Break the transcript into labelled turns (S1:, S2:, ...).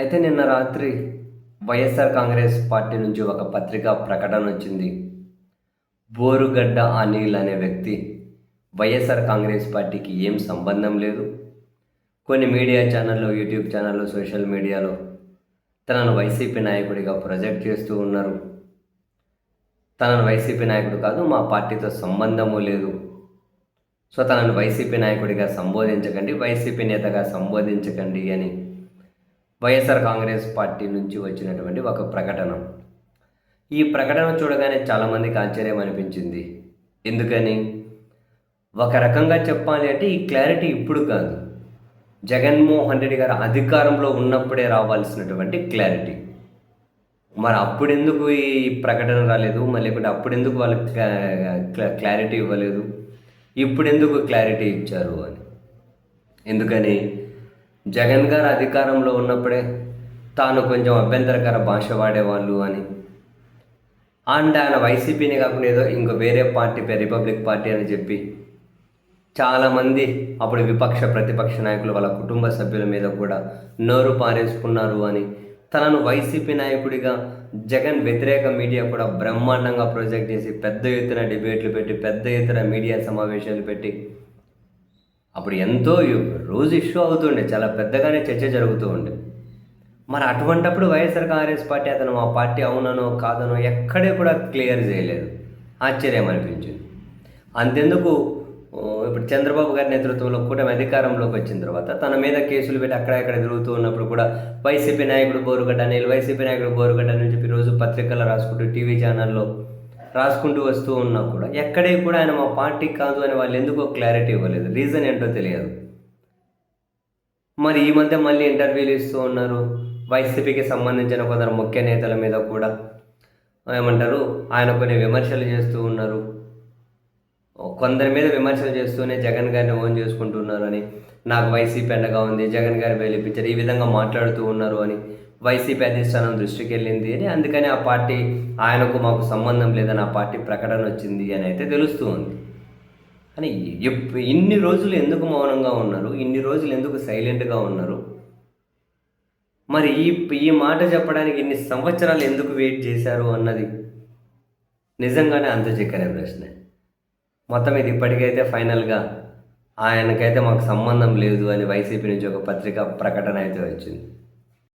S1: అయితే నిన్న రాత్రి వైఎస్ఆర్ కాంగ్రెస్ పార్టీ నుంచి ఒక పత్రికా ప్రకటన వచ్చింది. బోరుగడ్డ అనిల్ అనే వ్యక్తి వైఎస్ఆర్ కాంగ్రెస్ పార్టీకి ఏం సంబంధం లేదు. కొన్ని మీడియా ఛానల్లో యూట్యూబ్ ఛానల్లో సోషల్ మీడియాలో తనను వైసీపీ నాయకుడిగా ప్రొజెక్ట్ చేస్తూ ఉన్నారు. తనను వైసీపీ నాయకుడు కాదు మా పార్టీతో సంబంధము లేదు. సో తనను వైసీపీ నాయకుడిగా సంబోధించకండి వైసీపీ నేతగా సంబోధించకండి అని వైఎస్ఆర్ కాంగ్రెస్ పార్టీ నుంచి వచ్చినటువంటి ఒక ప్రకటన. ఈ ప్రకటన చూడగానే చాలామందికి ఆశ్చర్యం అనిపించింది. ఎందుకని? ఒక రకంగా చెప్పాలి అంటే ఈ క్లారిటీ ఇప్పుడు కాదు. జగన్మోహన్ రెడ్డి గారు అధికారంలో ఉన్నప్పుడే రావాల్సినటువంటి క్లారిటీ. మరి అప్పుడెందుకు ఈ ప్రకటన రాలేదు? మరి లేకుంటే అప్పుడెందుకు వాళ్ళకి క్లారిటీ ఇవ్వలేదు? ఇప్పుడెందుకు క్లారిటీ ఇచ్చారు అని? ఎందుకని? జగన్ గారు అధికారంలో ఉన్నప్పుడే తాను కొంచెం అభ్యంతరకర భాష వాడేవాళ్ళు అని. అండ్ ఆయన వైసీపీని కాకుండా ఏదో ఇంకో వేరే పార్టీ పేరు రిపబ్లిక్ పార్టీ అని చెప్పి చాలామంది అప్పుడు విపక్ష ప్రతిపక్ష నాయకులు వాళ్ళ కుటుంబ సభ్యుల మీద కూడా నోరు పారేసుకున్నారు అని. తనను వైసీపీ నాయకుడిగా జగన్ వ్యతిరేక మీడియా కూడా బ్రహ్మాండంగా ప్రొజెక్ట్ చేసి పెద్ద ఎత్తున డిబేట్లు పెట్టి పెద్ద ఎత్తున మీడియా సమావేశాలు పెట్టి అప్పుడు ఎంతో రోజు ఇష్యూ అవుతుండే చాలా పెద్దగానే చర్చ జరుగుతూ ఉండే. మరి అటువంటప్పుడు వైఎస్ఆర్ కాంగ్రెస్ పార్టీ అతను మా పార్టీ అవుననో కాదనో ఎక్కడే కూడా క్లియర్ చేయలేదు. ఆశ్చర్యం అనిపించింది. అంతెందుకు ఇప్పుడు చంద్రబాబు గారి నేతృత్వంలో కూటమి అధికారంలోకి వచ్చిన తర్వాత తన మీద కేసులు పెట్టి అక్కడెక్కడ తిరుగుతూ ఉన్నప్పుడు కూడా వైసీపీ నాయకుడు బోరుగడ్డ అనిల్ వైసీపీ నాయకుడు బోరుగడ్డ అని చెప్పి రోజు పత్రికల్లో రాసుకుంటూ టీవీ ఛానల్లో రాసుకుంటూ వస్తూ ఉన్నా కూడా ఎక్కడే కూడా ఆయన మా పార్టీ కాదు అని వాళ్ళు ఎందుకో క్లారిటీ ఇవ్వలేదు. రీజన్ ఏంటో తెలియదు. మరి ఈ మధ్య మళ్ళీ ఇంటర్వ్యూలు ఇస్తూ ఉన్నారు. వైసీపీకి సంబంధించిన కొందరు ముఖ్య నేతల మీద కూడా ఏమంటారు ఆయన కొన్ని విమర్శలు చేస్తూ ఉన్నారు. కొందరి మీద విమర్శలు చేస్తూనే జగన్ గారిని ఓన్ చేసుకుంటున్నారు అని నాకు వైసీపీ అండగా ఉంది జగన్ గారి వెలిపించారు ఈ విధంగా మాట్లాడుతూ ఉన్నారు అని వైసీపీ అధిష్టానం దృష్టికి వెళ్ళింది అని అందుకని ఆ పార్టీ ఆయనకు మాకు సంబంధం లేదని ఆ పార్టీ ప్రకటన వచ్చింది అని అయితే తెలుస్తూ ఉంది. అని ఇన్ని రోజులు ఎందుకు మౌనంగా ఉన్నారు ఇన్ని రోజులు ఎందుకు సైలెంట్గా ఉన్నారు? మరి ఈ ఈ మాట చెప్పడానికి ఇన్ని సంవత్సరాలు ఎందుకు వెయిట్ చేశారు అన్నది నిజంగానే అంత చిక్కనే ప్రశ్నే. మొత్తం ఇది ఇప్పటికైతే ఫైనల్గా ఆయనకైతే మాకు సంబంధం లేదు అని వైసీపీ నుంచి ఒక పత్రిక ప్రకటన అయితే వచ్చింది.